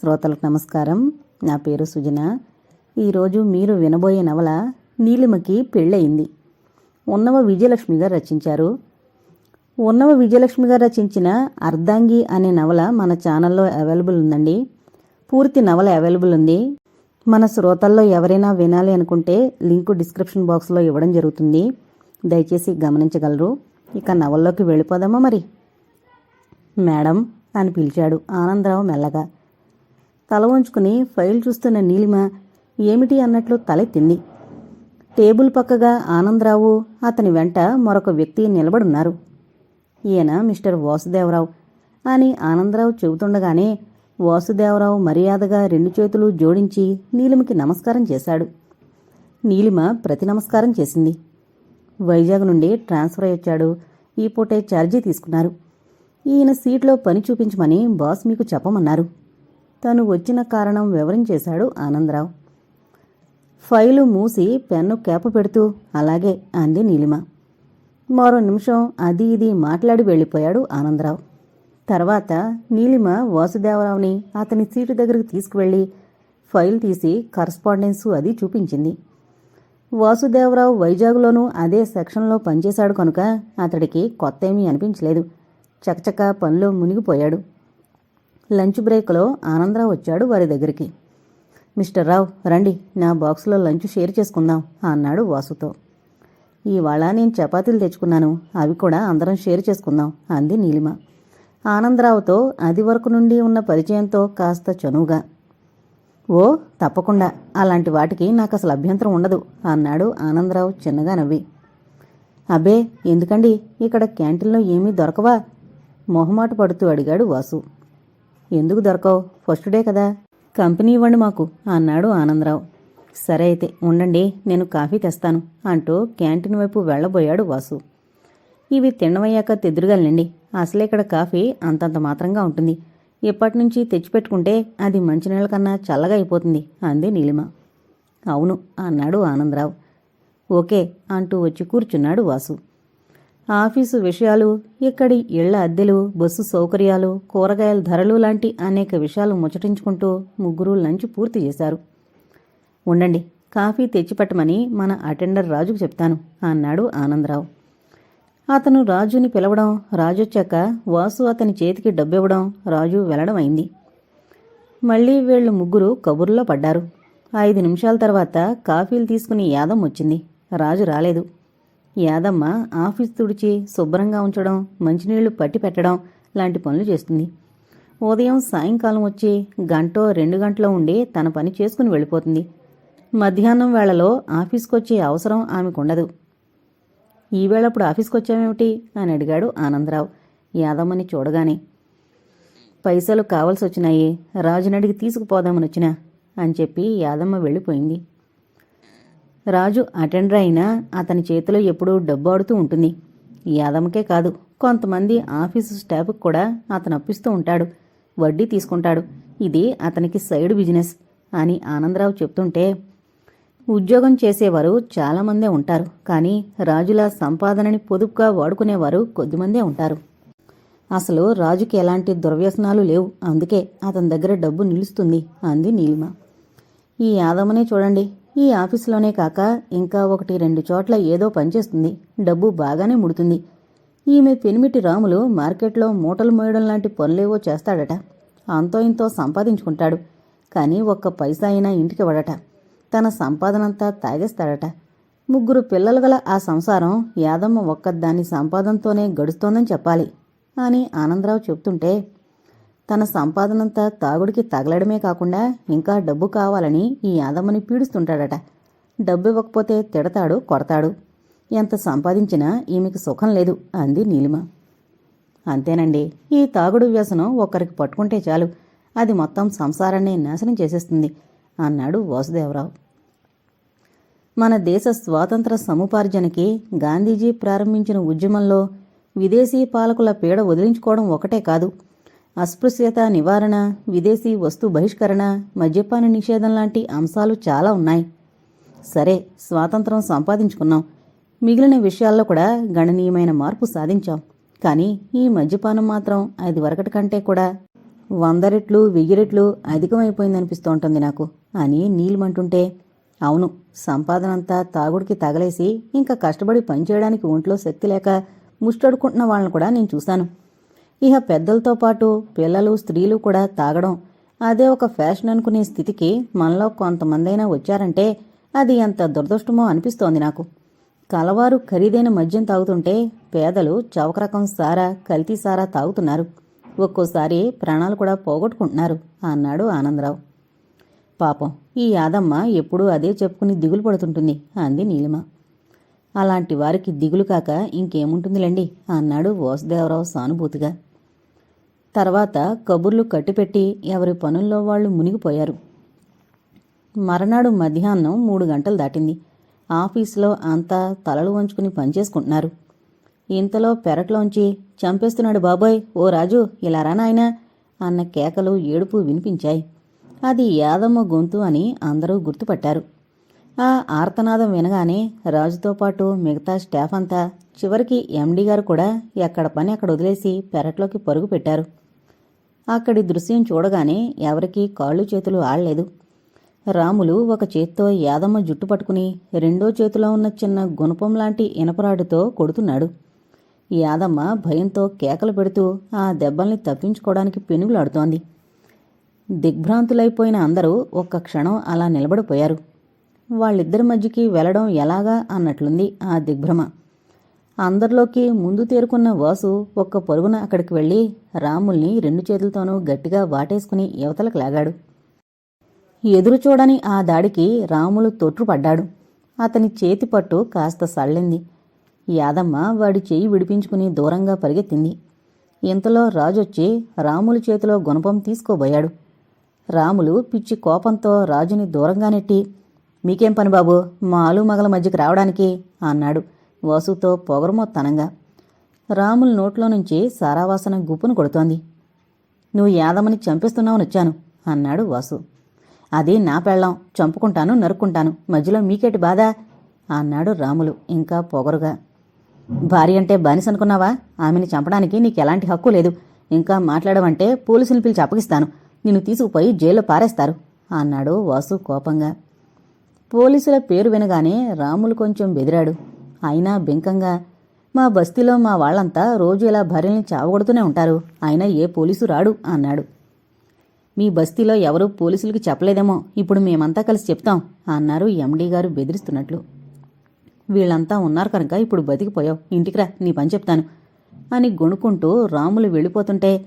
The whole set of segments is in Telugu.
శ్రోతలకు నమస్కారం. నా పేరు సుజన. ఈరోజు మీరు వినబోయే నవల నీలిమకి పెళ్ళయింది. ఉన్నవ విజయలక్ష్మి గారు రచించారు. ఉన్నవ విజయలక్ష్మి గారు రచించిన అర్ధాంగి అనే నవల మన ఛానల్లో అవైలబుల్ ఉందండి. పూర్తి నవల అవైలబుల్ ఉంది. మన శ్రోతల్లో ఎవరైనా వినాలి అనుకుంటే లింకు డిస్క్రిప్షన్ బాక్స్లో ఇవ్వడం జరుగుతుంది. దయచేసి గమనించగలరు. ఇక నవల్లోకి వెళ్ళిపోదామా మరి? మేడం అని పిలిచాడు ఆనందరావు మెల్లగా. తల వంచుకుని ఫైల్ చూస్తున్న నీలిమ ఏమిటి అన్నట్లు తలెత్తింది టేబుల్ పక్కగా ఆనందరావు అతని వెంట మరొక వ్యక్తి నిలబడున్నారు. ఈయన మిస్టర్ వాసుదేవరావు అని ఆనందరావు చెబుతుండగానే వాసుదేవరావు మర్యాదగా రెండు చేతులు జోడించి నీలిమకి నమస్కారం చేశాడు. నీలిమ ప్రతి నమస్కారం చేసింది. వైజాగ్ నుండి ట్రాన్స్ఫర్ అయ్యొచ్చాడు. ఈ పూటే ఛార్జీ తీసుకున్నారు. ఈయన సీట్లో పని చూపించమని బాస్ మీకు చెప్పమన్నారు. తను వచ్చిన కారణం వివరించేశాడు ఆనందరావు. ఫైలు మూసి పెన్ను కేప పెడుతూ అలాగే అంది నీలిమ. మరో నిమిషం అది ఇది మాట్లాడి వెళ్ళిపోయాడు ఆనందరావు. తర్వాత నీలిమ వాసుదేవరావుని అతని సీటు దగ్గరకు తీసుకువెళ్ళి ఫైల్ తీసి కరస్పాండెన్సు అది చూపించింది. వాసుదేవరావు వైజాగ్లోనూ అదే సెక్షన్లో పనిచేశాడు కనుక అతడికి కొత్త ఏమీ అనిపించలేదు. చకచక పనిలో మునిగిపోయాడు. లంచ్ బ్రేక్లో ఆనందరావు వచ్చాడు వారి దగ్గరికి. మిస్టర్ రావు రండి నా బాక్స్లో లంచ్ షేర్ చేసుకుందాం అన్నాడు వాసుతో. ఇవాళ నేను చపాతీలు తెచ్చుకున్నాను అవి కూడా అందరం షేర్ చేసుకుందాం అంది నీలిమ. ఆనందరావుతో అది వరకు నుండి ఉన్న పరిచయంతో కాస్త చనువుగా. ఓ తప్పకుండా అలాంటి వాటికి నాకు అసలు అభ్యంతరం ఉండదు అన్నాడు ఆనందరావు చిన్నగా నవ్వి. అబ్బే ఎందుకండి ఇక్కడ క్యాంటీన్లో ఏమీ దొరకవా? మొహమాట పడుతూ అడిగాడు వాసు. ఎందుకు దొరకవు? ఫస్ట్ డే కదా. కంపెనీ ఇవ్వండి మాకు అన్నాడు ఆనందరావు. సరే అయితే ఉండండి నేను కాఫీ తెస్తాను అంటూ క్యాంటీన్ వైపు వెళ్ళబోయాడు వాసు. ఇవి తినవయ్యాక తెదురుగలండి అసలే ఇక్కడ కాఫీ అంతంత మాత్రంగా ఉంటుంది. ఇప్పటినుంచి తెచ్చిపెట్టుకుంటే అది మంచినీళ్ళ కన్నా చల్లగా అయిపోతుంది అంది నీలిమ. అవును అన్నాడు ఆనందరావు. ఓకే అంటూ వచ్చి కూర్చున్నాడు వాసు. ఆఫీసు విషయాలు ఇక్కడి ఇళ్ళ అద్దెలు బస్సు సౌకర్యాలు కూరగాయల ధరలు లాంటి అనేక విషయాలు ముచ్చటించుకుంటూ ముగ్గురు లంచ్ పూర్తి చేశారు. ఉండండి కాఫీ తెచ్చిపెట్టమని మన అటెండర్ రాజుకు చెప్తాను అన్నాడు ఆనందరావు. అతను రాజుని పిలవడం రాజొచ్చాక వాసు అతని చేతికి డబ్బివ్వడం రాజు వెళ్ళడం అయింది మళ్ళీ వీళ్ళు ముగ్గురు కబుర్లో పడ్డారు. ఐదు నిమిషాల తర్వాత కాఫీలు తీసుకుని యాదం వచ్చింది. రాజు రాలేదు. యాదమ్మ ఆఫీస్ తుడిచి శుభ్రంగా ఉంచడం మంచినీళ్ళు పట్టి పెట్టడం లాంటి పనులు చేస్తుంది. ఉదయం సాయంకాలం వచ్చి గంటో రెండు గంటలో ఉండి తన పని చేసుకుని వెళ్ళిపోతుంది. మధ్యాహ్నం వేళలో ఆఫీస్కొచ్చే అవసరం ఆమెకుండదు. ఈవేళప్పుడు వేళప్పుడు ఆఫీస్కి వచ్చామేమిటి అని అడిగాడు ఆనందరావు యాదమ్మని చూడగానే. పైసలు కావాల్సి వచ్చినాయి రాజునడిగి తీసుకుపోదామని వచ్చినా అని చెప్పి యాదమ్మ వెళ్ళిపోయింది. రాజు అటెండర్ అయినా అతని చేతిలో ఎప్పుడూ డబ్బు ఆడుతూ ఉంటుంది. యాదమ్మకే కాదు కొంతమంది ఆఫీసు స్టాఫ్కి కూడా అతను అప్పిస్తూ ఉంటాడు. వడ్డీ తీసుకుంటాడు. ఇది అతనికి సైడ్ బిజినెస్ అని ఆనందరావు చెప్తుంటే ఉద్యోగం చేసేవారు చాలామందే ఉంటారు కానీ రాజుల సంపాదనని పొదుపుగా వాడుకునేవారు కొద్దిమందే ఉంటారు. అసలు రాజుకి ఎలాంటి దుర్వ్యసనాలు లేవు. అందుకే అతని దగ్గర డబ్బు నిలుస్తుంది అంది నీలిమ. ఈ యాదమ్మనే చూడండి ఈ ఆఫీసులోనే కాక ఇంకా ఒకటి రెండు చోట్ల ఏదో పనిచేస్తుంది. డబ్బు బాగానే ముడుతుంది. ఈమె పెనిమిటి రాములు మార్కెట్లో మూటలు మోయడం లాంటి పనులేవో చేస్తాడట. అంతో ఇంతో సంపాదించుకుంటాడు. కానీ ఒక్క పైసా అయినా ఇంటికి వడట తన సంపాదనంతా తాగేస్తాడట. ముగ్గురు పిల్లలు గల ఆ సంసారం యాదమ్మ ఒక్కదాని సంపాదనతోనే గడుస్తోందని చెప్పాలి అని ఆనందరావు చెప్తుంటే తన సంపాదనంతా తాగుడికి తగలడమే కాకుండా ఇంకా డబ్బు కావాలని ఈ యాదమ్మని పీడిస్తుంటాడట. డబ్బు ఇవ్వకపోతే తిడతాడు కొడతాడు. ఎంత సంపాదించినా ఈమెకి సుఖం లేదు అంది నీలిమ. అంతేనండి ఈ తాగుడు వ్యసనం ఒక్కరికి పట్టుకుంటే చాలు. అది మొత్తం సంసారాన్ని నాశనం చేసేస్తుంది అన్నాడు వాసుదేవరావు. మన దేశ స్వాతంత్ర సముపార్జనకి గాంధీజీ ప్రారంభించిన ఉద్యమంలో విదేశీ పాలకుల పీడ వదిలించుకోవడం ఒకటే కాదు. అస్పృశ్యత నివారణ విదేశీ వస్తు బహిష్కరణ మద్యపాన నిషేధం లాంటి అంశాలు చాలా ఉన్నాయి. సరే స్వాతంత్రం సంపాదించుకున్నాం. మిగిలిన విషయాల్లో కూడా గణనీయమైన మార్పు సాధించాం. కానీ ఈ మద్యపానం మాత్రం అది వరకటి కంటే కూడా వంద రెట్లు వెయ్యి రెట్లు అధికమైపోయిందనిపిస్తూ ఉంటుంది నాకు. అని నీలిమంటుంటే అవును సంపాదనంతా తాగుడికి తగలేసి ఇంకా కష్టపడి పనిచేయడానికి ఒంట్లో శక్తి లేక ముష్టడుకుంటున్న వాళ్ళని కూడా నేను చూశాను. ఇహ పెద్దలతో పాటు పిల్లలు స్త్రీలు కూడా తాగడం. అదే ఒక ఫ్యాషన్ అనుకునే స్థితికి మనలో కొంతమందైనా వచ్చారంటే అది ఎంత దురదృష్టమో అనిపిస్తోంది నాకు. కలవారు ఖరీదైన మద్యం తాగుతుంటే పేదలు చౌక రకం సారా కల్తీ సారా తాగుతున్నారు. ఒక్కోసారి ప్రాణాలు కూడా పోగొట్టుకుంటున్నారు అన్నాడు ఆనందరావు. పాపం ఈ యాదమ్మ ఎప్పుడూ అదే చెప్పుకుని దిగులు పడుతుంటుంది అంది నీలిమ. అలాంటి వారికి దిగులు కాక ఇంకేముంటుందిలేండి అన్నాడు వాసుదేవరావు సానుభూతిగా. తర్వాత కబుర్లు కట్టిపెట్టి ఎవరి పనుల్లో వాళ్ళు మునిగిపోయారు. మరనాడు మధ్యాహ్నం మూడు గంటలు దాటింది. ఆఫీసులో అంతా తలలు వంచుకుని పనిచేసుకుంటున్నారు. ఇంతలో పెరట్లోంచి చంపేస్తున్నాడు బాబోయ్ ఓ రాజు ఇలా రా నాయనా అన్న కేకలు ఏడుపు వినిపించాయి. అది యాదమ్మ గొంతు అని అందరూ గుర్తుపట్టారు. ఆ ఆర్తనాదం వినగానే రాజుతో పాటు మిగతా స్టాఫ్ అంతా చివరికి ఎండీ గారు కూడా ఎక్కడ పని అక్కడ వదిలేసి పెరట్లోకి పరుగు పెట్టారు. అక్కడి దృశ్యం చూడగానే ఎవరికీ కాళ్ళు చేతులు ఆడలేదు. రాములు ఒక చేత్తో యాదమ్మ జుట్టు పట్టుకుని రెండో చేతిలో ఉన్న చిన్న గుణపం లాంటి ఇనపరాడుతో కొడుతున్నాడు. యాదమ్మ భయంతో కేకలు పెడుతూ ఆ దెబ్బల్ని తప్పించుకోవడానికి పెనుగులాడుతోంది. దిగ్భ్రాంతులైపోయిన అందరూ ఒక్క క్షణం అలా నిలబడిపోయారు. వాళ్ళిద్దరి మధ్యకి వెళ్ళడం ఎలాగా అన్నట్లుంది ఆ దిగ్భ్రమ. అందరిలోకి ముందు తేరుకున్న వాసు ఒక్క పరుగున అక్కడికి వెళ్ళి రాముల్ని రెండు చేతులతోనూ గట్టిగా వాటేసుకుని యువతలకు లాగాడు. ఎదురు చూడని ఆ దాడికి రాములు తొట్టుపడ్డాడు అతని చేతి పట్టు కాస్త సళ్ళింది. యాదమ్మ వాడి చేయి విడిపించుకుని దూరంగా పరిగెత్తింది. ఇంతలో రాజొచ్చి రాములు చేతిలో గుణపం తీసుకోబోయాడు. రాములు పిచ్చి కోపంతో రాజుని దూరంగా నెట్టి మీకేం పని బాబు? మా ఆలుమగల మధ్యకి రావడానికి అన్నాడు. వాసుతో పొగరమొత్తనంగా రాముల నోట్లో నుంచి సారావాసన గుప్పును కొడుతోంది. నువ్వు యాదమ్మని చంపేస్తున్నావని వచ్చాను అన్నాడు వాసు. అది నా పెళ్ళం. చంపుకుంటాను నరుక్కుంటాను. మధ్యలో మీకేటి బాధ? అన్నాడు రాములు ఇంకా పొగరుగా. భార్య అంటే బానిస అనుకున్నావా? ఆమెని చంపడానికి నీకు ఎలాంటి హక్కు లేదు. ఇంకా మాట్లాడమంటే పోలీసులు పిలిచి అప్పగిస్తాను. నిన్ను తీసుకుపోయి జైల్లో పారేస్తారు అన్నాడు వాసు కోపంగా. పోలీసుల పేరు వినగానే రాములు కొంచెం బెదిరాడు. అయినా బెంకంగా. మా బస్తీలో మా వాళ్ళంతా రోజు ఇలా భార్యల్ని చావగొడుతూనే ఉంటారు. అయినా ఏ పోలీసు రాడు అన్నాడు. మీ బస్తీలో ఎవరూ పోలీసులకి చెప్పలేదేమో. ఇప్పుడు మేమంతా కలిసి చెప్తాం అన్నారు ఎండీ గారు బెదిరిస్తున్నట్లు. వీళ్ళంతా ఉన్నారు కనుక ఇప్పుడు బతికిపోయావు. ఇంటికిరా నీ పని చెప్తాను అని గొణుకుంటూ రాములు వెళ్ళిపోతుంటే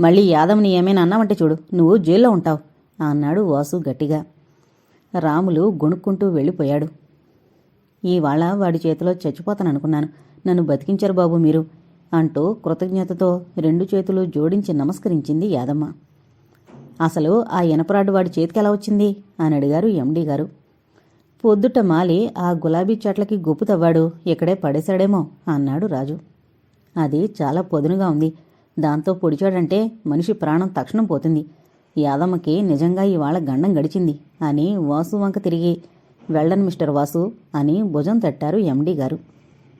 మళ్ళీ యాదవ్ని ఏమైనా అన్నావంటే చూడు నువ్వు జైల్లో ఉంటావు అన్నాడు వాసు గట్టిగా. రాములు గొణుక్కుంటూ వెళ్ళిపోయాడు. ఇవాళ వాడి చేతిలో చచ్చిపోతాననుకున్నాను నన్ను బతికించారు బాబు మీరు అంటూ కృతజ్ఞతతో రెండు చేతులు జోడించి నమస్కరించింది యాదమ్మ. అసలు ఆ ఇనపరాడు వాడి చేతికి ఎలా వచ్చింది? అని అడిగారు ఎండీ గారు. పొద్దుట మాలి ఆ గులాబీ చెట్లకి గుప్పు తవ్వాడు. ఇక్కడే పడేశాడేమో అన్నాడు రాజు. అది చాలా పొదునుగా ఉంది. దాంతో పొడిచాడంటే మనిషి ప్రాణం తక్షణం పోతుంది. యాదమ్మకి నిజంగా ఇవాళ గండం గడిచింది అని వాసు వంక తిరిగి వెళ్ళను మిస్టర్ వాసు అని భుజం తట్టారు ఎండీ గారు.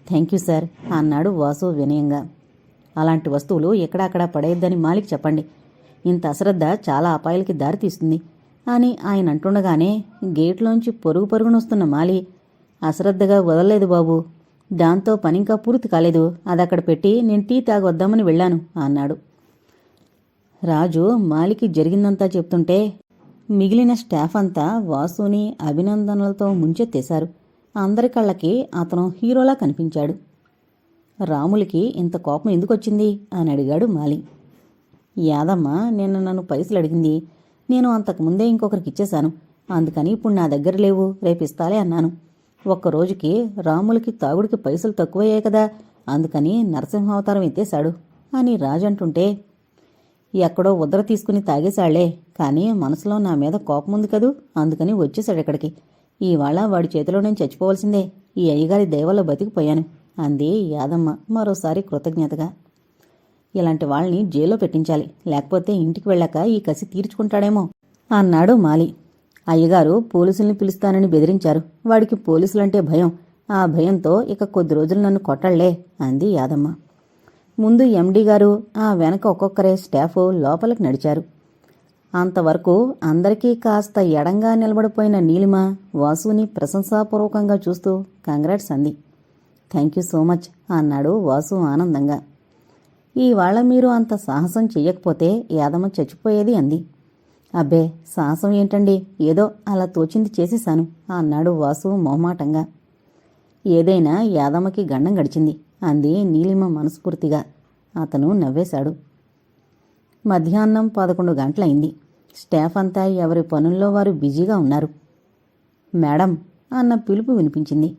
థ్యాంక్ యూ సార్ అన్నాడు వాసు వినయంగా. అలాంటి వస్తువులు ఎక్కడక్కడ పడేయద్దని మాలిక్ చెప్పండి. ఇంత అశ్రద్ధ చాలా అపాయాలకి దారితీస్తుంది అని ఆయన అంటుండగానే గేట్లోంచి పొరుగు పరుగునొస్తున్న మాలి అశ్రద్ధగా వదలలేదు బాబు దాంతో పనింకా పూర్తి కాలేదు అదక్కడ పెట్టి నేను టీ తాగొద్దామని వెళ్ళాను అన్నాడు. రాజు మాలికి జరిగిందంతా చెప్తుంటే మిగిలిన స్టాఫ్ అంతా వాసుని అభినందనలతో ముంచెత్తేశారు. అందరి కళ్ళకి అతను హీరోలా కనిపించాడు. రాములకి ఇంత కోపం ఎందుకొచ్చింది? అని అడిగాడు మాలి. యాదమ్మ నిన్న నన్ను పైసలు అడిగింది. నేను అంతకుముందే ఇంకొకరికి ఇచ్చేశాను. అందుకని ఇప్పుడు నా దగ్గర లేవు. రేపు ఇస్తాలే అన్నాను. ఒక్క రోజుకి రాములకి తాగుడికి పైసలు తక్కువయ్యాయి కదా. అందుకని నరసింహావతారం ఎత్తేశాడు అని రాజంటుంటే ఎక్కడో ఉద్ర తీసుకుని తాగేశాళ్ళే. కానీ మనసులో నా మీద కోపం ఉంది కదూ? అందుకని వచ్చేశాడు ఇక్కడికి ఇవాళ వాడి చేతిలో నేను చచ్చిపోవలసిందే. ఈ అయ్యగారి దయవల్ల బతికిపోయాను. అంది యాదమ్మ మరోసారి కృతజ్ఞతగా. ఇలాంటి వాళ్ళని జైల్లో పెట్టించాలి. లేకపోతే ఇంటికి వెళ్ళాక ఈ కసి తీర్చుకుంటాడేమో అన్నాడు మాలి. అయ్యగారు పోలీసుల్ని పిలుస్తానని బెదిరించారు. వాడికి పోలీసులంటే భయం. ఆ భయంతో ఇక కొద్ది రోజులు నన్ను కొట్టళ్ళే అంది యాదమ్మ. ముందు ఎండి గారు ఆ వెనక ఒక్కొక్కరే స్టాఫ్ లోపలికి నడిచారు. అంతవరకు అందరికీ కాస్త ఎడంగా నిలబడిపోయిన నీలిమ వాసుని ప్రశంసాపూర్వకంగా చూస్తూ కంగ్రాట్స్ అంది. థ్యాంక్ యూ సో మచ్ అన్నాడు వాసు ఆనందంగా. ఇవాళ మీరు అంత సాహసం చెయ్యకపోతే యాదమ్మ చచ్చిపోయేది అంది. అబ్బే సాహసం ఏంటండి? ఏదో అలా తోచింది చేసేశాను అన్నాడు వాసు మొహమాటంగా. ఏదైనా యాదమ్మకి గండం గడిచింది. అంది నీలిమ మనస్ఫూర్తిగా. అతను నవ్వేశాడు. మధ్యాహ్నం పదకొండు గంటలైంది. స్టాఫ్ అంతా ఎవరి పనుల్లో వారు బిజీగా ఉన్నారు. మేడం అన్న పిలుపు వినిపించింది.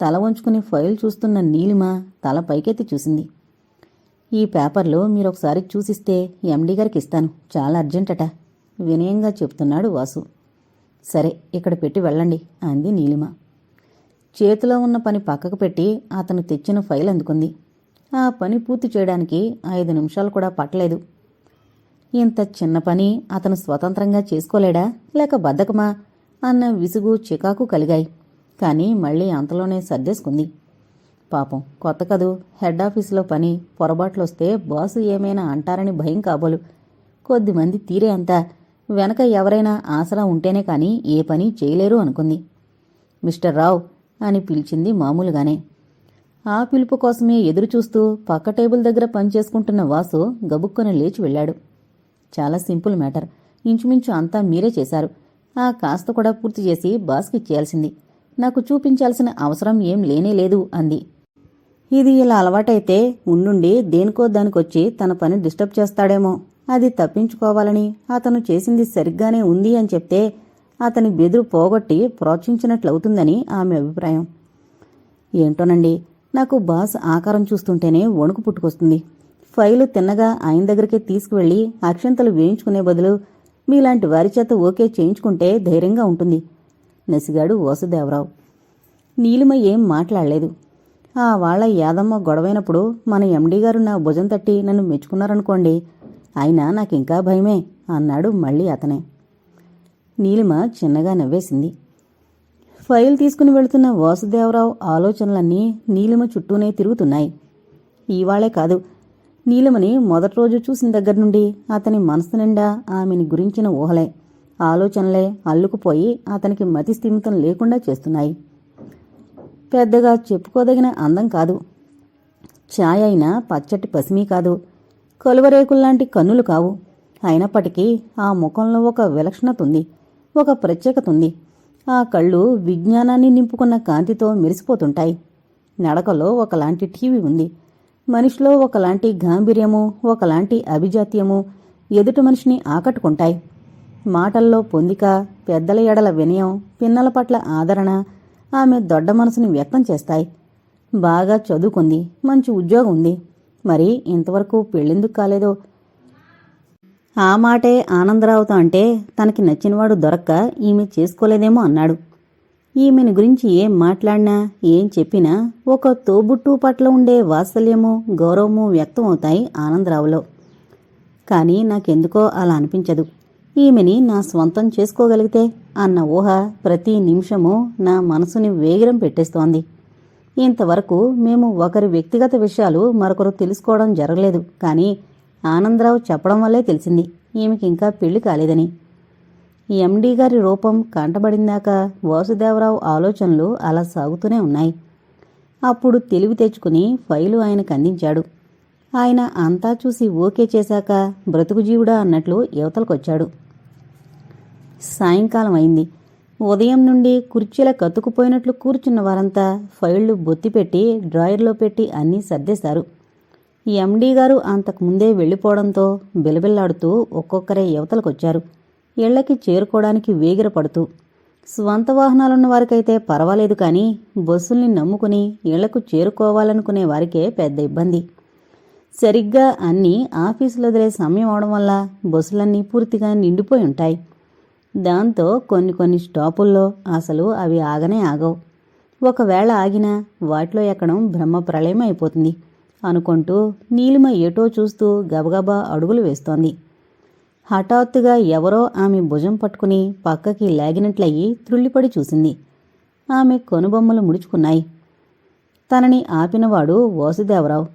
తల వంచుకుని ఫైల్ చూస్తున్న నీలిమ తల పైకెత్తి చూసింది. ఈ పేపర్లో మీరొకసారి చూసిస్తే ఎండీ గారికి ఇస్తాను. చాలా అర్జెంటట. వినయంగా చెప్తున్నాడు వాసు. సరే ఇక్కడ పెట్టి వెళ్ళండి అంది నీలిమ. చేతిలో ఉన్న పని పక్కకు పెట్టి అతను తెచ్చిన ఫైల్ అందుకుంది. ఆ పని పూర్తి చేయడానికి ఐదు నిమిషాలు కూడా పట్టలేదు. ఇంత చిన్న పని అతను స్వతంత్రంగా చేసుకోలేడా? లేక బద్ధకమా అన్న విసుగు చికాకు కలిగాయి. కానీ మళ్ళీ అంతలోనే సర్దేసుకుంది. పాపం కొత్త కదూ. హెడ్ ఆఫీసులో పని పొరపాట్లొస్తే బాసు ఏమైనా అంటారని భయం కాబోలు. కొద్దిమంది తీరే అంతా. వెనక ఎవరైనా ఆసరా ఉంటేనే కానీ ఏ పని చేయలేరు అనుకుంది. మిస్టర్ రావు అని పిలిచింది మామూలుగానే. ఆ పిలుపు కోసమే ఎదురుచూస్తూ పక్క టేబుల్ దగ్గర పనిచేసుకుంటున్న వాసు గబుక్కున లేచి వెళ్ళాడు. చాలా సింపుల్ మ్యాటర్. ఇంచుమించు అంతా మీరే చేశారు. ఆ కాస్త కూడా పూర్తి చేసి బాస్కి ఇచ్చేయాల్సింది. నాకు చూపించాల్సిన అవసరం ఏం లేనే లేదు అంది. ఇది ఇలా అలవాటైతే ఉండుండి దేనికో దానికొచ్చి తన పని డిస్టర్బ్ చేస్తాడేమో. అది తప్పించుకోవాలని అతను చేసింది సరిగ్గానే ఉంది అని చెప్తే అతని బెదురు పోగొట్టి ప్రోత్సహించినట్లవుతుందని ఆమె అభిప్రాయం. ఏంటోనండి నాకు బాస్ ఆకారం చూస్తుంటేనే వణుకు పుట్టుకొస్తుంది. ఫైలు తిన్నగా ఆయన దగ్గరికే తీసుకువెళ్ళి అక్షంతలు వేయించుకునే బదులు మీలాంటి వారి చేత ఓకే చేయించుకుంటే ధైర్యంగా ఉంటుంది. నసిగాడు వాసుదేవరావు. నీలిమ ఏం మాట్లాడలేదు. ఆ వాళ్ళ యాదమ్మ గొడవైనప్పుడు మన ఎండీ గారు నా భుజం తట్టి నన్ను మెచ్చుకున్నారనుకోండి అయినా నాకింకా భయమే అన్నాడు మళ్ళీ అతనే. నీలిమ చిన్నగా నవ్వేసింది. ఫైల్ తీసుకుని వెళుతున్న వాసుదేవరావు ఆలోచనలన్నీ నీలిమ చుట్టూనే తిరుగుతున్నాయి. ఇవాళే కాదు నీలిమని మొదటి రోజు చూసిన దగ్గర నుండి అతని మనసు నిండా ఆమెని గురించిన ఊహలే ఆలోచనలే అల్లుకుపోయి అతనికి మతి స్థిమితం లేకుండా చేస్తున్నాయి. పెద్దగా చెప్పుకోదగిన అందం కాదు. ఛాయ్ అయినా పచ్చటి పసిమి కాదు. కలువరేకుల్లాంటి కన్నులు కావు. అయినప్పటికీ ఆ ముఖంలో ఒక విలక్షణత ఉంది. ఒక ప్రత్యేకత ఉంది. ఆ కళ్ళు విజ్ఞానాన్ని నింపుకున్న కాంతితో మెరిసిపోతుంటాయి. నడకలో ఒకలాంటి టీవీ ఉంది. మనిషిలో ఒకలాంటి గాంభీర్యము ఒకలాంటి అభిజాత్యము ఎదుటి మనిషిని ఆకట్టుకుంటాయి. మాటల్లో పొందిక పెద్దల ఎడల వినయం పిన్నల పట్ల ఆదరణ ఆమె దొడ్డ మనసుని వ్యక్తం చేస్తాయి. బాగా చదువుకుంది మంచి ఉద్యోగం ఉంది. మరి ఇంతవరకు పెళ్ళెందుకు కాలేదో ఆ మాటే ఆనందరావుతో అంటే తనకి నచ్చినవాడు దొరక్క ఈమె చేసుకోలేదేమో అన్నాడు. ఈమెని గురించి ఏం మాట్లాడినా ఏం చెప్పినా ఒక తోబుట్టు పట్ల ఉండే వాత్సల్యము గౌరవము వ్యక్తం అవుతాయి ఆనందరావులో. కానీ నాకెందుకో అలా అనిపించదు. ఈమెని నా స్వంతం చేసుకోగలిగితే అన్న ఊహ ప్రతి నిమిషము నా మనసుని వేగిరం పెట్టేస్తోంది. ఇంతవరకు మేము ఒకరి వ్యక్తిగత విషయాలు మరొకరు తెలుసుకోవడం జరగలేదు. కానీ ఆనందరావు చెప్పడం వల్లే తెలిసింది ఈమెకి ఇంకా పెళ్ళి కాలేదని. ఎండీ గారి రూపం కంటబడిందాక వాసుదేవరావు ఆలోచనలు అలా సాగుతూనే ఉన్నాయి. అప్పుడు తెలివి తెచ్చుకుని ఫైలు ఆయనకు అందించాడు. ఆయన అంతా చూసి ఓకే చేశాక బ్రతుకుజీవుడా అన్నట్లు యువతలకొచ్చాడు. సాయంకాలం అయింది. ఉదయం నుండి కుర్చీల కత్తుకుపోయినట్లు కూర్చున్న వారంతా ఫైళ్ళు బొత్తిపెట్టి డ్రాయర్లో పెట్టి అన్నీ సర్దేశారు. ఎండీ గారు అంతకుముందే వెళ్ళిపోవడంతో బిలబిల్లాడుతూ ఒక్కొక్కరే యువతలకొచ్చారు. ఇళ్ళకి చేరుకోవడానికి వేగిరపడుతూ. స్వంత వాహనాలున్న వారికైతే పర్వాలేదు కానీ బస్సుల్ని నమ్ముకుని ఇళ్ళకు చేరుకోవాలనుకునే వారికే పెద్ద ఇబ్బంది. సరిగ్గా అన్నీ ఆఫీసులు వదిలే సమయం అవడం వల్ల బస్సులన్నీ పూర్తిగా నిండిపోయి ఉంటాయి. దాంతో కొన్ని కొన్ని స్టాపుల్లో అసలు అవి ఆగనే ఆగవు. ఒకవేళ ఆగినా వాటిలో ఎక్కడం బ్రహ్మ ప్రళయం అయిపోతుంది అనుకుంటూ నీలిమ ఏటో చూస్తూ గబగబా అడుగులు వేస్తోంది. హఠాత్తుగా ఎవరో ఆమె భుజం పట్టుకుని పక్కకి లాగినట్లయి త్రుళ్ళిపడి చూసింది. ఆమె కొనుబొమ్మలు ముడుచుకున్నాయి. తనని ఆపినవాడు వాసుదేవరావు.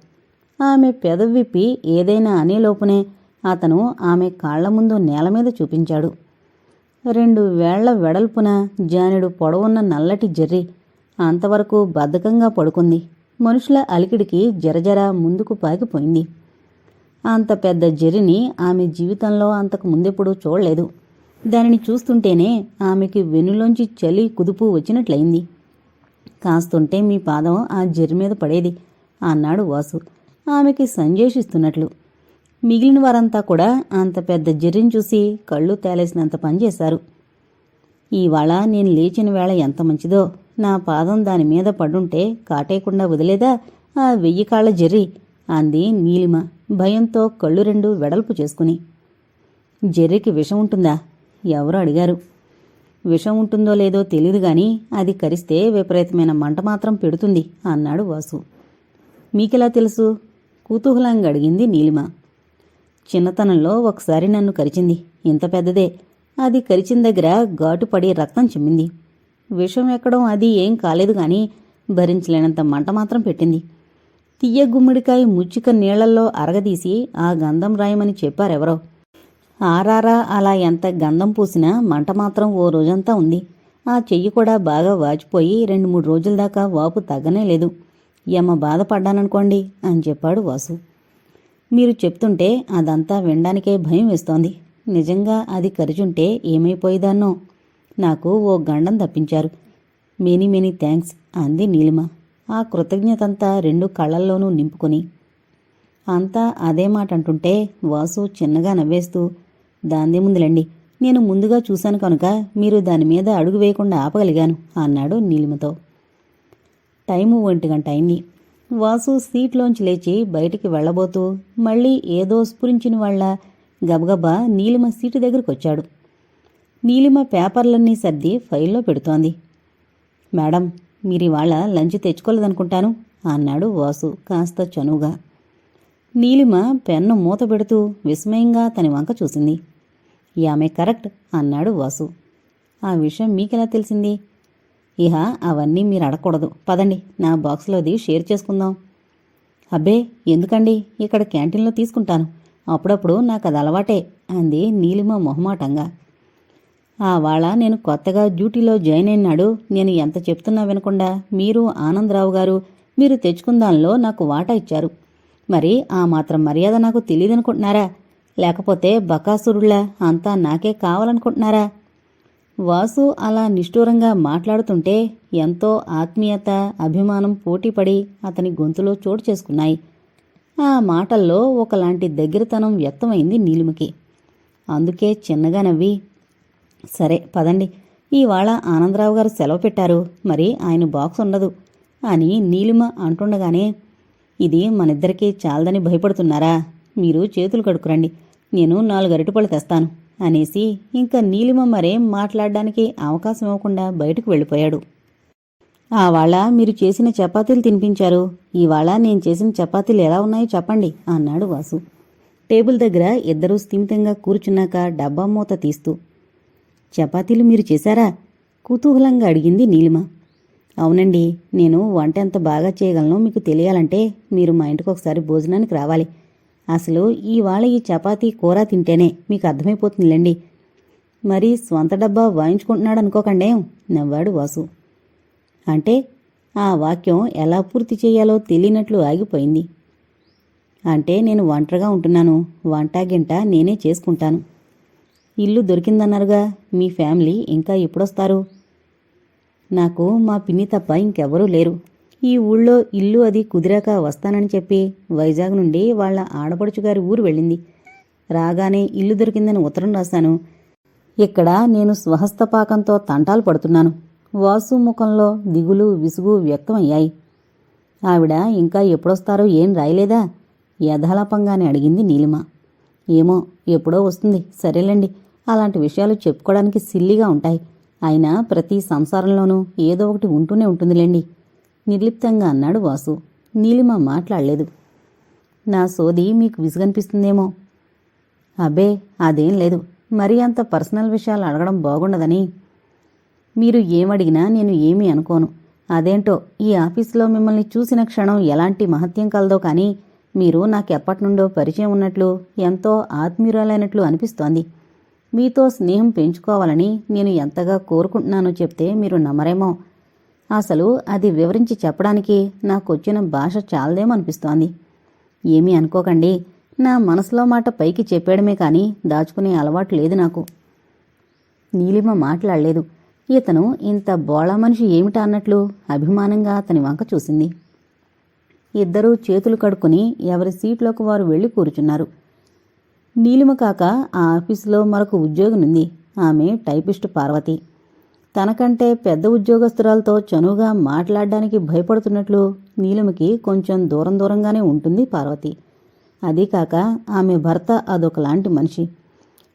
ఆమె పెదవిప్పి ఏదైనా అనేలోపునే అతను ఆమె కాళ్ళ ముందు నేల మీద చూపించాడు. రెండు వేళ్ళ వెడల్పున జానుడు పొడవున్న నల్లటి జర్రి అంతవరకు బద్ధకంగా పడుకుంది. మనుషుల అలికిడికి జరజర ముందుకు పాకిపోయింది అంత పెద్ద జెర్రిని ఆమె జీవితంలో అంతకు ముందెప్పుడూ చూడలేదు. దానిని చూస్తుంటేనే ఆమెకి వెనులోంచి చలి కుదుపు వచ్చినట్లయింది. కాస్తుంటే మీ పాదం ఆ జెర్రి మీద పడేది అన్నాడు వాసు. ఆమెకి సంజేషిస్తున్నట్లు. మిగిలిన వారంతా కూడా అంత పెద్ద జెర్రిని చూసి కళ్ళు తేలేసినంత పనిచేశారు ఇవాళ నేను లేచిన వేళ ఎంత మంచిదో నా పాదం దాని మీద పడుంటే కాటేయకుండా వదిలేదా? ఆ వెయ్యి కాళ్ళ జెర్రీ అంది నీలిమ భయంతో కళ్ళు రెండు వెడల్పు చేసుకుని. జెర్రికి విషం ఉంటుందా? ఎవరు అడిగారు. విషం ఉంటుందో లేదో తెలియదు గాని అది కరిస్తే విపరీతమైన మంట మాత్రం పెడుతుంది అన్నాడు వాసు. మీకెలా తెలుసు? కుతూహలంగా అడిగింది నీలిమ. చిన్నతనంలో ఒకసారి నన్ను కరిచింది. ఇంత పెద్దదే. అది కరిచిన దగ్గర ఘాటుపడి రక్తం చిమ్మింది. విషం ఎక్కడం అది ఏం కాలేదు కానీ భరించలేనంత మంట మాత్రం పెట్టింది. తీయ గుమ్మిడికాయ ముచ్చిక నీళ్ళల్లో అరగదీసి ఆ గంధం రాయమని చెప్పారెవరో. ఆరారా అలా ఎంత గంధం పూసినా మంట మాత్రం ఓ రోజంతా ఉంది. ఆ చెయ్యి కూడా బాగా వాచిపోయి రెండు మూడు రోజుల దాకా వాపు తగ్గనే లేదు. యమ్మ బాధపడ్డాననుకోండి అని చెప్పాడు వాసు. మీరు చెప్తుంటే అదంతా వినడానికే భయం వేస్తోంది. నిజంగా అది కరిచుంటే ఏమైపోయేదాన్నో? నాకు ఓ గండం తప్పించారు. మెనీ మెనీ థ్యాంక్స్ అంది నీలిమ. ఆ కృతజ్ఞతంతా రెండు కళ్ళల్లోనూ నింపుకొని. అంతా అదే మాట అంటుంటే వాసు చిన్నగా నవ్వేస్తూ దాందే ముందులండి నేను ముందుగా చూశాను కనుక మీరు దాని మీద అడుగు వేయకుండా ఆపగలిగాను అన్నాడు నీలిమతో. టైము ఒంటి గంట అయింది. వాసు సీట్లోంచి లేచి బయటికి వెళ్ళబోతూ మళ్ళీ ఏదో స్ఫురించిన వాళ్ళ గబగబా నీలిమ సీటు దగ్గరికి వచ్చాడు నీలిమ పేపర్లన్నీ సర్ది ఫైల్లో పెడుతోంది. మేడం మీరివాళ లంచ్ తెచ్చుకోలేదనుకుంటాను అన్నాడు వాసు కాస్త చనువుగా. నీలిమ పెన్ను మూత పెడుతూ విస్మయంగా తని వంక చూసింది. ఆమె కరెక్ట్ అన్నాడు వాసు. ఆ విషయం మీకెలా తెలిసింది? ఇహ అవన్నీ మీరు అడగకూడదు పదండి నా బాక్స్లోది షేర్ చేసుకుందాం. అబ్బే ఎందుకండి? ఇక్కడ క్యాంటీన్లో తీసుకుంటాను. అప్పుడప్పుడు నాకు అది అలవాటే అంది నీలిమ మొహమాటంగా. ఆవాళ నేను కొత్తగా డ్యూటీలో జాయిన్ అయినాడు. నేను ఎంత చెప్తున్నా వినకుండా మీరు ఆనందరావు గారు మీరు తెచ్చుకున్న దానిలో నాకు వాటా ఇచ్చారు. మరి ఆ మాత్రం మర్యాద నాకు తెలియదనుకుంటున్నారా లేకపోతే బకాసురుళ్ళ అంతా నాకే కావాలనుకుంటున్నారా? వాసు అలా నిష్ఠూరంగా మాట్లాడుతుంటే ఎంతో ఆత్మీయత అభిమానం పోటీపడి అతని గొంతులో చోటు చేసుకున్నాయి. ఆ మాటల్లో ఒకలాంటి దగ్గరతనం వ్యక్తమైంది నీలిమకి. అందుకే చిన్నగా నవ్వి సరే పదండి. ఇవాళ ఆనందరావు గారు సెలవు పెట్టారు. మరి ఆయన బాక్స్ ఉండదు అని నీలిమ అంటుండగానే ఇది మనిద్దరికీ చాలదని భయపడుతున్నారా? మీరు చేతులు కడుకురండి నేను నాలుగు అరటిపళ్ళు తెస్తాను అనేసి ఇంకా నీలిమ మరేం మాట్లాడడానికి అవకాశం ఇవ్వకుండా బయటకు వెళ్ళిపోయాడు. ఆవాళ మీరు చేసిన చపాతీలు తినిపించారు. ఇవాళ నేను చేసిన చపాతీలు ఎలా ఉన్నాయో చెప్పండి అన్నాడు వాసు. టేబుల్ దగ్గర ఇద్దరూ స్థిమితంగా కూర్చున్నాక డబ్బా మూత తీస్తూ చపాతీలు మీరు చేశారా? కుతూహలంగా అడిగింది నీలిమ. అవునండి నేను వంట ఎంత బాగా చేయగలనో మీకు తెలియాలంటే మీరు మా ఇంటికి ఒకసారి భోజనానికి రావాలి. అసలు ఇవాళ ఈ చపాతీ కూర తింటేనే మీకు అర్థమైపోతుందిలేండి. మరి స్వంత డబ్బా వాయించుకుంటున్నాడు అనుకోకండే నవ్వాడు వాసు. అంటే ఆ వాక్యం ఎలా పూర్తి చేయాలో తెలియనట్లు ఆగిపోయింది. అంటే నేను ఒంటరిగా ఉంటున్నాను వంట గింట నేనే చేసుకుంటాను. ఇల్లు దొరికిందన్నారుగా. మీ ఫ్యామిలీ ఇంకా ఎప్పుడొస్తారు? నాకు మా పిన్ని తప్ప ఇంకెవరూ లేరు. ఈ ఊళ్ళో ఇల్లు అది కుదిరాక వస్తానని చెప్పి వైజాగ్ నుండి వాళ్ళ ఆడపడుచు గారి ఊరు వెళ్ళింది. రాగానే ఇల్లు దొరికిందని ఉత్తరం రాశాను. ఇక్కడ నేను స్వహస్తపాకంతో తంటాలు పడుతున్నాను. వాసు ముఖంలో దిగులు విసుగు వ్యక్తమయ్యాయి. ఆవిడ ఇంకా ఎప్పుడొస్తారో ఏం రాయలేదా? యథాలాపంగానే అడిగింది నీలిమ. ఏమో ఎప్పుడో వస్తుంది. సరేలేండి. అలాంటి విషయాలు చెప్పుకోవడానికి సిల్లిగా ఉంటాయి. అయినా ప్రతి సంసారంలోనూ ఏదో ఒకటి ఉంటూనే ఉంటుందిలేండి. నిర్లిప్తంగా అన్నాడు వాసు. నీలిమ మాట్లాడలేదు. నా సోది మీకు విసుగనిపిస్తుందేమో. అబ్బే అదేం లేదు. మరీ అంత పర్సనల్ విషయాలు అడగడం బాగుండదని. మీరు ఏమడిగినా నేను ఏమీ అనుకోను. అదేంటో ఈ ఆఫీసులో మిమ్మల్ని చూసిన క్షణం ఎలాంటి మహత్యం కలదో కానీ మీరు నాకెప్పటి నుండో పరిచయం ఉన్నట్లు ఎంతో ఆత్మీయురాలైనట్లు అనిపిస్తోంది. మీతో స్నేహం పెంచుకోవాలని నేను ఎంతగా కోరుకుంటున్నానో చెప్తే మీరు నమ్మరేమో. అసలు అది వివరించి చెప్పడానికి నాకొచ్చిన భాష చాలదేమనిపిస్తోంది ఏమీ అనుకోకండి. నా మనసులో మాట పైకి చెప్పేయడమే కానీ దాచుకునే అలవాటు లేదు నాకు. నీలిమ మాట్లాడలేదు. ఇతను ఇంత బోళా మనిషి ఏమిటా అన్నట్లు అభిమానంగా అతని వంక చూసింది. ఇద్దరూ చేతులు కడుక్కుని ఎవరి సీట్లోకి వారు వెళ్ళి కూర్చున్నారు. నీలిమ కాక ఆ ఆఫీసులో మరొక ఉద్యోగినుంది. ఆమె టైపిస్ట్ పార్వతి. తనకంటే పెద్ద ఉద్యోగస్తురాలతో చనువుగా మాట్లాడడానికి భయపడుతున్నట్లు నీలిమకి కొంచెం దూరం దూరంగానే ఉంటుంది పార్వతి. అదీ కాక ఆమె భర్త అదొకలాంటి మనిషి.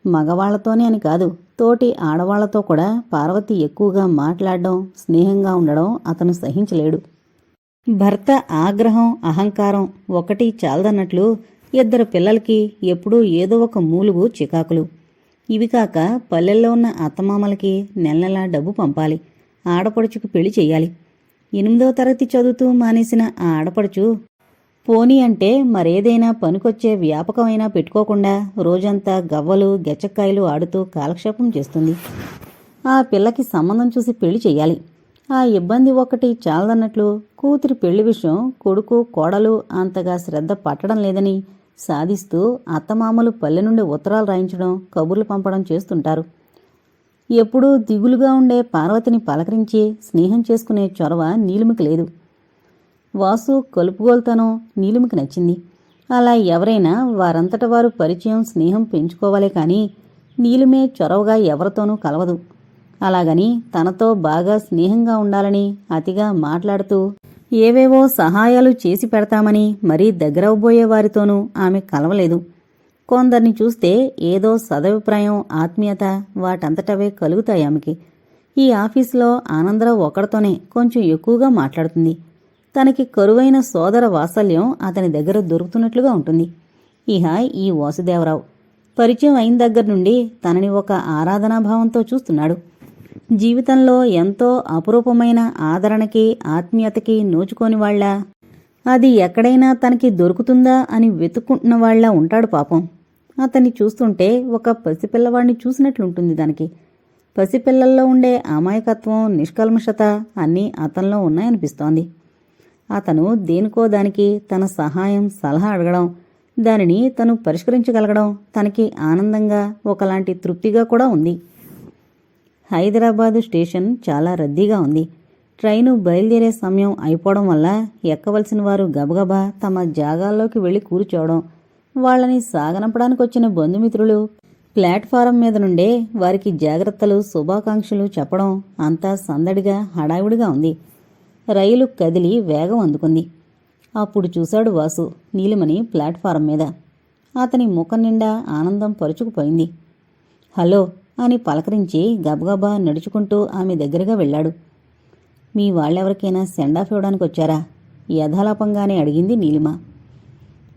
మగవాళ్ళతోనే అని కాదు తోటి ఆడవాళ్ళతో కూడా పార్వతి ఎక్కువగా మాట్లాడడం స్నేహంగా ఉండడం అతను సహించలేడు. భర్త ఆగ్రహం అహంకారం ఒకటి చాలదన్నట్లు ఇద్దరు పిల్లలకి ఎప్పుడూ ఏదో ఒక మూలుగు చికాకులు. ఇవి కాక పల్లెల్లో ఉన్న అత్తమామలకి నెల నెలా డబ్బు పంపాలి. ఆడపడుచుకు పెళ్ళి చెయ్యాలి. ఎనిమిదో తరగతి చదువుతూ మానేసిన ఆ ఆడపడుచు పోనీ అంటే మరేదైనా పనికొచ్చే వ్యాపకమైనా పెట్టుకోకుండా రోజంతా గవ్వలు గెచ్చక్కాయలు ఆడుతూ కాలక్షేపం చేస్తుంది. ఆ పిల్లకి సంబంధం చూసి పెళ్ళి చెయ్యాలి. ఆ ఇబ్బంది ఒక్కటి చాలదన్నట్లు కూతురి పెళ్ళి విషయం కొడుకు కోడలు అంతగా శ్రద్ధ పట్టడం లేదని సాధిస్తూ అత్తమామలు పల్లె నుండి ఉత్తరాలు రాయించడం కబుర్లు పంపడం చేస్తుంటారు. ఎప్పుడూ దిగులుగా ఉండే పార్వతిని పలకరించి స్నేహం చేసుకునే చొరవ నీలిమికి లేదు. వాసు కలుపుగోలుతనం నీలిమికి నచ్చింది. అలా ఎవరైనా వారంతట వారు పరిచయం స్నేహం పెంచుకోవాలే కానీ నీలిమే చొరవగా ఎవరితోనూ కలవదు. అలాగని తనతో బాగా స్నేహంగా ఉండాలని అతిగా మాట్లాడుతూ ఏవేవో సహాయాలు చేసి పెడతామని మరీ దగ్గరవబోయే వారితోనూ ఆమె కలవలేదు. కొందరిని చూస్తే ఏదో సదభిప్రాయం ఆత్మీయత వాటంతటవే కలుగుతాయి ఆమెకి. ఈ ఆఫీసులో ఆనందరావు ఒకడితోనే కొంచెం ఎక్కువగా మాట్లాడుతుంది. తనకి కరువైన సోదర వాత్సల్యం అతని దగ్గర దొరుకుతున్నట్లుగా ఉంటుంది. ఇహ ఈ వాసుదేవరావు. పరిచయం అయిన దగ్గర నుండి తనని ఒక ఆరాధనాభావంతో చూస్తున్నాడు. జీవితంలో ఎంతో అపురూపమైన ఆదరణకి ఆత్మీయతకి నోచుకోని వాళ్ళ. అది ఎక్కడైనా తనకి దొరుకుతుందా అని వెతుక్కుంటున్న వాళ్ళ ఉంటాడు పాపం. అతన్ని చూస్తుంటే ఒక పసిపిల్లవాడిని చూసినట్లుంటుంది దానికి. పసిపిల్లల్లో ఉండే అమాయకత్వం నిష్కల్మషత అన్నీ అతనిలో ఉన్నాయనిపిస్తోంది. అతను దేనికో దానికి తన సహాయం సలహా అడగడం దానిని తను పరిష్కరించగలగడం తనకి ఆనందంగా ఒకలాంటి తృప్తిగా కూడా ఉంది. హైదరాబాదు స్టేషన్ చాలా రద్దీగా ఉంది. ట్రైను బయలుదేరే సమయం అయిపోవడం వల్ల ఎక్కవలసిన వారు గబగబా తమ జాగాల్లోకి వెళ్ళి కూర్చోవడం వాళ్ళని సాగనంపడానికి వచ్చిన బంధుమిత్రులు ప్లాట్ఫారం మీద నుండే వారికి జాగ్రత్తలు శుభాకాంక్షలు చెప్పడం అంతా సందడిగా హడావిడిగా ఉంది. రైలు కదిలి వేగం అందుకుంది. అప్పుడు చూశాడు వాసు నీలిమని ప్లాట్ఫారం మీద. అతని ముఖం నిండా ఆనందం పరుచుకుపోయింది. హలో అని పలకరించి గబగబా నడుచుకుంటూ ఆమె దగ్గరగా వెళ్ళాడు. మీ వాళ్ళెవరికైనా సెండాఫ్ ఇవ్వడానికి వచ్చారా? యథాలాపంగానే అడిగింది నీలిమ.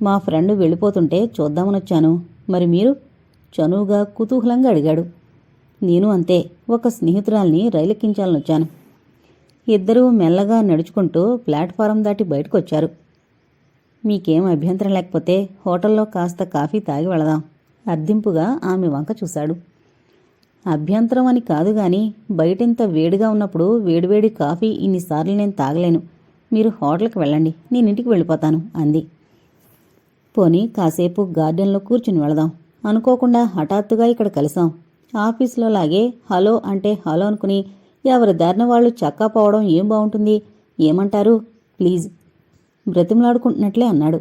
మా ఫ్రెండ్ వెళ్ళిపోతుంటే చూద్దామనొచ్చాను మరి మీరు? చనువుగా కుతూహలంగా అడిగాడు. నేను అంతే ఒక స్నేహితురాల్ని రైలెక్కించాలనొచ్చాను ఇద్దరూ మెల్లగా నడుచుకుంటూ ప్లాట్ఫారం దాటి బయటకొచ్చారు. మీకేం అభ్యంతరం లేకపోతే హోటల్లో కాస్త కాఫీ తాగి వెళదాం. అర్ధింపుగా ఆమె వంక చూశాడు. అభ్యంతరం అని కాదు గాని బయటింత వేడిగా ఉన్నప్పుడు వేడివేడి కాఫీ ఇన్నిసార్లు నేను తాగలేను. మీరు హోటల్కి వెళ్ళండి నేను ఇంటికి వెళ్ళిపోతాను అంది. పోనీ కాసేపు గార్డెన్లో కూర్చుని వెళదాం. అనుకోకుండా హఠాత్తుగా ఇక్కడ కలిసాం ఆఫీసులో లాగే హలో అంటే హలో అనుకుని ఎవరి దారిన వాళ్ళు చక్కా పోవడం ఏం బాగుంటుంది ఏమంటారు? ప్లీజ్. బ్రతిమలాడుకుంటున్నట్లే అన్నాడు.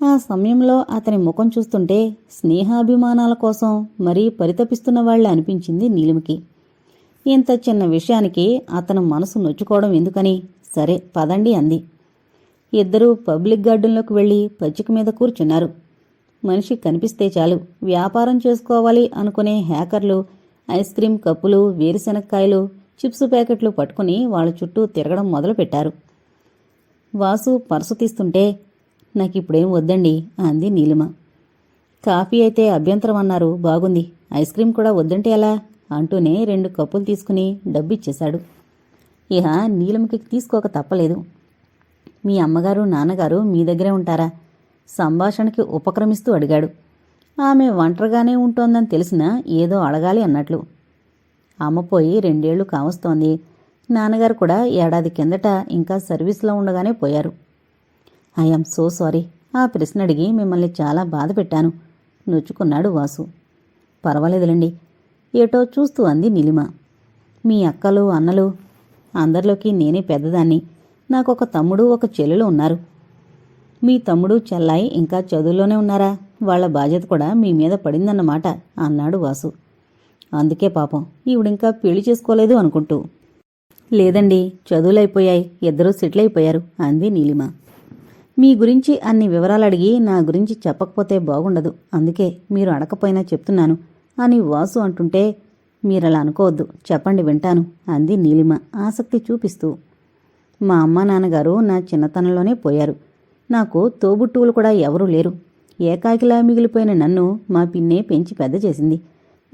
ఆ సమయంలో అతని ముఖం చూస్తుంటే స్నేహాభిమానాల కోసం మరీ పరితపిస్తున్న వాళ్ళే అనిపించింది నీలిమికి. ఇంత చిన్న విషయానికి అతను మనసు నొచ్చుకోవడం ఎందుకని సరే పదండి అంది. ఇద్దరూ పబ్లిక్ గార్డెన్లోకి వెళ్ళి పచ్చిక మీద కూర్చున్నారు. మనిషి కనిపిస్తే చాలు వ్యాపారం చేసుకోవాలి అనుకునే హ్యాకర్లు ఐస్ క్రీం కప్పులు వేరుశెనక్కాయలు చిప్స్ ప్యాకెట్లు పట్టుకుని వాళ్ళ చుట్టూ తిరగడం మొదలుపెట్టారు. వాసు పర్సు తీస్తుంటే నాకు ఇప్పుడేం వద్దండి అంది నీలిమ. కాఫీ అయితే అభ్యంతరం అన్నారు. బాగుంది. ఐస్ క్రీం కూడా వద్దంటే ఎలా? అంటూనే రెండు కప్పులు తీసుకుని డబ్బిచ్చేశాడు. ఇహ నీలిమకి తీసుకోక తప్పలేదు. మీ అమ్మగారు నాన్నగారు మీ దగ్గరే ఉంటారా? సంభాషణకి ఉపక్రమిస్తూ అడిగాడు. ఆమె ఒంటరిగానే ఉంటోందని తెలిసినా ఏదో అడగాలి అన్నట్లు. అమ్మ పోయి రెండేళ్ళు కావస్తోంది. నాన్నగారు కూడా ఏడాది కిందట ఇంకా సర్వీస్లో ఉండగానే పోయారు. ఐఎమ్ సో సారీ ఆ ప్రశ్న అడిగి మిమ్మల్ని చాలా బాధ పెట్టాను. నొచ్చుకున్నాడు వాసు. పర్వాలేదులండి. ఏటో చూస్తూ అంది నిలిమ. మీ అక్కలు అన్నలు అందరిలోకి నేనే పెద్దదాన్ని. నాకొక తమ్ముడు ఒక చెల్లెలు ఉన్నారు. మీ తమ్ముడు చెల్లాయి ఇంకా చదువులోనే ఉన్నారా? వాళ్ళ బాధ్యత కూడా మీ మీద పడిందన్నమాట అన్నాడు వాసు. అందుకే పాపం ఈవిడింకా పెళ్ళి చేసుకోలేదు అనుకుంటూ. లేదండి చదువులైపోయాయి. ఇద్దరూ సెటిల్ అయిపోయారు అంది నీలిమ. మీ గురించి అన్ని వివరాలు అడిగి నా గురించి చెప్పకపోతే బాగుండదు. అందుకే మీరు అడకపోయినా చెప్తున్నాను అని వాసు అంటుంటే మీరలా అనుకోవద్దు. చెప్పండి వింటాను అంది నీలిమ ఆసక్తి చూపిస్తూ. మా అమ్మ నాన్నగారు నా చిన్నతనంలోనే పోయారు. నాకు తోబుట్టువులు కూడా ఎవరూ లేరు. ఏకాకిలా మిగిలిపోయిన నన్ను మా పిన్నే పెంచి పెద్ద చేసింది.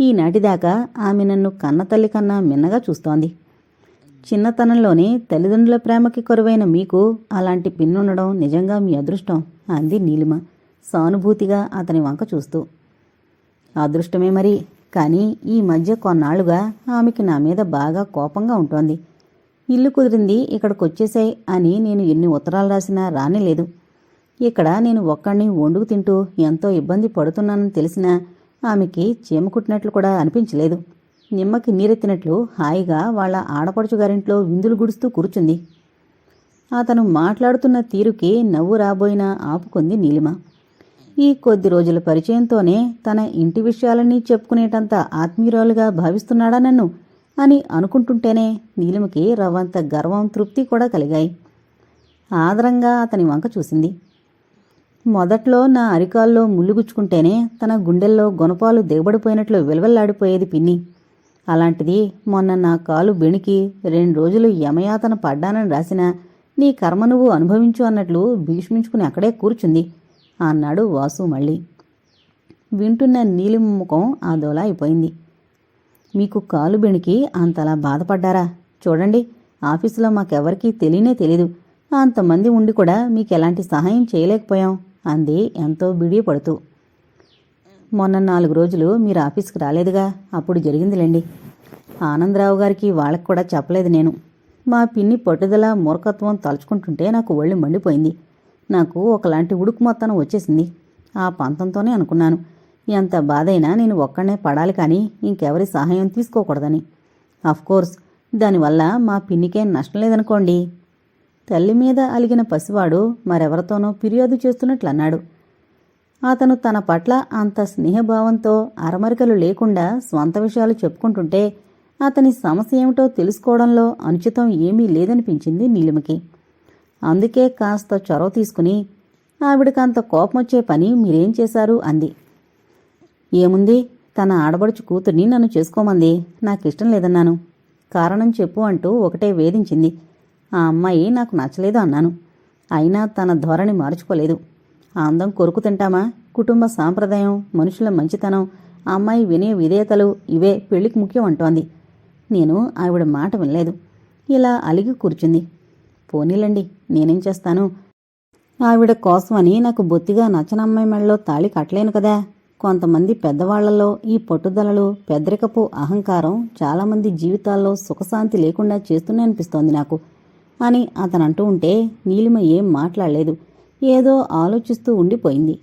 ఈనాటిదాకా ఆమె నన్ను కన్నతల్లి కన్నా మిన్నగా చూస్తోంది. చిన్నతనంలోనే తల్లిదండ్రుల ప్రేమకి కొరువైన మీకు అలాంటి పిన్నుండడం నిజంగా మీ అదృష్టం అంది నీలిమ సానుభూతిగా అతని వంక చూస్తూ. అదృష్టమే మరి కానీ ఈ మధ్య కొన్నాళ్ళుగా ఆమెకి నా మీద బాగా కోపంగా ఉంటోంది. ఇల్లు కుదిరింది ఇక్కడికొచ్చేసాయి అని నేను ఎన్ని ఉత్తరాలు రాసినా రానిలేదు ఇక్కడ నేను ఒక్కడిని వండుకు తింటూ ఎంతో ఇబ్బంది పడుతున్నానని తెలిసినా ఆమెకి చీమకుట్టినట్లు కూడా అనిపించలేదు. నిమ్మకి నీరెత్తినట్లు హాయిగా వాళ్ళ ఆడపడుచు గారింట్లో విందులు గుడుస్తూ కూర్చుంది. అతను మాట్లాడుతున్న తీరుకి నవ్వు రాబోయినా ఆపుకుంది నీలిమ. ఈ కొద్ది రోజుల పరిచయంతోనే తన ఇంటి విషయాలన్నీ చెప్పుకునేటంత ఆత్మీయురాలుగా భావిస్తున్నాడా నన్ను అని అనుకుంటుంటేనే నీలిమకి రవ్వంత గర్వం తృప్తి కూడా కలిగాయి. ఆదరంగా అతని వంక చూసింది. మొదట్లో నా అరికాల్లో ముళ్ళుగుచ్చుకుంటేనే తన గుండెల్లో గొనపాలు దిగబడిపోయినట్లు విలవెల్లాడిపోయేది పిన్ని. అలాంటిది మొన్న నా కాలు బెణికి రెండు రోజులు యమయాతన పడ్డానని రాసినా నీ కర్మ నువ్వు అనుభవించు అన్నట్లు భీష్మించుకుని అక్కడే కూర్చుంది అన్నాడు వాసు మళ్ళీ. వింటున్న నీలిమ ముఖం ఆదోలా అయిపోయింది. మీకు కాలు బెణికి అంతలా బాధపడ్డారా? చూడండి ఆఫీసులో మాకెవరికీ తెలియనే తెలీదు. అంతమంది ఉండి కూడా మీకు ఎలాంటి సహాయం చేయలేకపోయాం అంది ఎంతో బిడియపడుతూ. మొన్న నాలుగు రోజులు మీరు ఆఫీస్కి రాలేదుగా అప్పుడు జరిగిందిలేండి. ఆనందరావు గారికి వాళ్ళకి కూడా చెప్పలేదు నేను. మా పిన్ని పట్టుదల మూర్ఖత్వం తలుచుకుంటుంటే నాకు ఒళ్ళు మండిపోయింది. నాకు ఒకలాంటి ఉడుకు మొత్తం వచ్చేసింది. ఆ పంతంతోనే అనుకున్నాను. ఎంత బాధైనా నేను ఒక్కడనే పడాలి కానీ ఇంకెవరి సహాయం తీసుకోకూడదని. కోర్స్ దానివల్ల మా పిన్నికేం నష్టం లేదనుకోండి. తల్లి మీద అలిగిన పసివాడు మరెవరితోనో ఫిర్యాదు చేస్తున్నట్లు అన్నాడు అతను తన పట్ల అంత స్నేహభావంతో అరమరికలు లేకుండా స్వంత విషయాలు చెప్పుకుంటుంటే అతని సమస్య ఏమిటో తెలుసుకోవడంలో అనుచితం ఏమీ లేదనిపించింది నీలిమకి. అందుకే కాస్త చొరవ తీసుకుని ఆవిడకంత కోపమొచ్చే పని మీరేం చేశారు అంది. ఏముంది తన ఆడబడుచు కూతుర్ని నన్ను చేసుకోమంది నాకిష్టం లేదన్నాను. కారణం చెప్పు అంటూ ఒకటే వేధించింది. ఆ అమ్మాయి నాకు నచ్చలేదు అన్నాను. అయినా తన ధోరణి మార్చుకోలేదు. అందం కొరుకు తింటామా? కుటుంబ సాంప్రదాయం మనుషుల మంచితనం ఆ అమ్మాయి వినే విధేయతలు ఇవే పెళ్ళికి ముఖ్యం అంటోంది. నేను ఆవిడ మాట వినలేదు. ఇలా అలిగి కూర్చుంది. పోనీలండి నేనేం చేస్తాను? ఆవిడ కోసమని నాకు బొత్తిగా నచ్చనమ్మాయి మెళ్ళలో తాళి కట్టలేను కదా. కొంతమంది పెద్దవాళ్ళలో ఈ పట్టుదలలు పెద్దరికపు అహంకారం చాలామంది జీవితాల్లో సుఖశాంతి లేకుండా చేస్తూనే అనిపిస్తోంది నాకు. అని అతను అంటూ ఉంటే నీలిమ ఏం మాట్లాడలేదు. ఏదో ఆలోచిస్తూ ఉండిపోయింది.